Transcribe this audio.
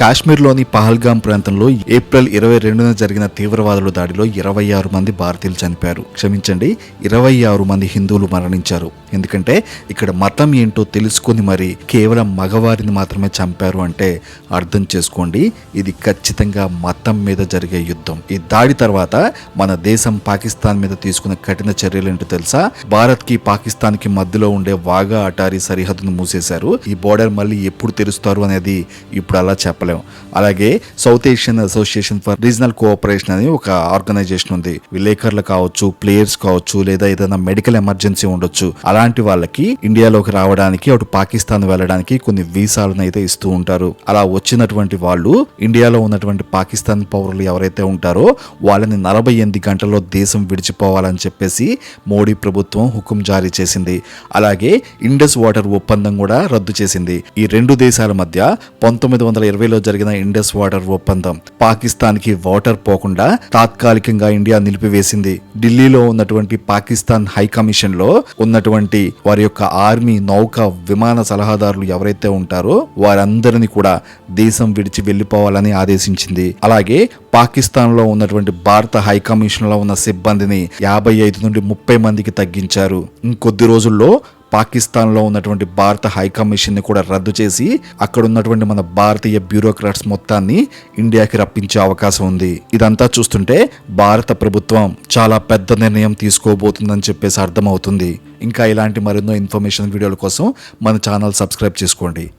కాశ్మీర్లోని పహల్గాం ప్రాంతంలో ఏప్రిల్ ఇరవై రెండున జరిగిన తీవ్రవాదుల దాడిలో ఇరవై ఆరు మంది భారతీయులు చనిపోయారు. క్షమించండి ఇరవై ఆరు మంది హిందువులు మరణించారు. ఎందుకంటే ఇక్కడ మతం ఏంటో తెలుసుకుని మరి కేవలం మగవారిని మాత్రమే చంపారు అంటే అర్థం చేసుకోండి ఇది ఖచ్చితంగా మతం మీద జరిగే యుద్ధం. ఈ దాడి తర్వాత మన దేశం పాకిస్తాన్ మీద తీసుకున్న కఠిన చర్యలు ఏంటో తెలుసా? భారత్కి పాకిస్తాన్కి మధ్యలో ఉండే వాగా అటారీ సరిహద్దును మూసేశారు. ఈ బోర్డర్ మళ్ళీ ఎప్పుడు తెరుస్తారు అనేది ఇప్పుడు అలా చెప్పలేం అలాగే South Asian Association for Regional Cooperation అని ఒక ఆర్గనైజేషన్ ఉంది. విలేకరులు కావచ్చు ప్లేయర్స్ కావచ్చు లేదా ఏదైనా మెడికల్ ఎమర్జెన్సీ ఉండొచ్చు. అలాంటి వాళ్ళకి ఇండియాలోకి రావడానికి అటు పాకిస్తాన్ వెళ్ళడానికి కొన్ని వీసాలను అయితే ఇస్తూ ఉంటారు. అలా వచ్చినటువంటి వాళ్ళు ఇండియాలో ఉన్నటువంటి పాకిస్తాన్ పౌరులు ఎవరైతే ఉంటారో వాళ్ళని నలభై ఎనిమిది గంటల్లో దేశం విడిచిపోవాలని చెప్పేసి మోడీ ప్రభుత్వం హుకుం జారీ చేసింది. అలాగే ఇండస్ వాటర్ ఒప్పందం కూడా రద్దు చేసింది. ఈ రెండు దేశాల మధ్య పంతొమ్మిది వందల ఇరవైలో జరిగిన ఇండస్ వాటర్ ఒప్పందం పాకిస్తాన్కి వాటర్ పోకుండా తాత్కాలికంగా ఇండియా నిలిపివేసింది. ఢిల్లీలో ఉన్నటువంటి పాకిస్తాన్ హై కమిషన్లో ఉన్నటువంటి వారి యొక్క ఆర్మీ నౌక విమాన సలహాదారులు ఎవరైతే ఉంటారో వారందరినీ కూడా దేశం విడిచి వెళ్ళిపోవాలని ఆదేశించింది. అలాగే పాకిస్తాన్లో ఉన్నటువంటి భారత హై కమిషన్లో ఉన్న సిబ్బందిని యాభై ఐదు నుండి ముప్పై మందికి తగ్గించారు. ఇంకొద్ది రోజుల్లో పాకిస్తాన్లో ఉన్నటువంటి భారత హై కమిషన్ని కూడా రద్దు చేసి అక్కడ ఉన్నటువంటి మన భారతీయ బ్యూరోక్రాట్స్ మొత్తాన్ని ఇండియాకి రప్పించే అవకాశం ఉంది. ఇదంతా చూస్తుంటే భారత ప్రభుత్వం చాలా పెద్ద నిర్ణయం తీసుకోబోతుందని చెప్పేసి అర్థమవుతుంది. ఇంకా ఇలాంటి మరెన్నో ఇన్ఫర్మేషన్ వీడియోల కోసం మన ఛానల్ సబ్స్క్రైబ్ చేసుకోండి.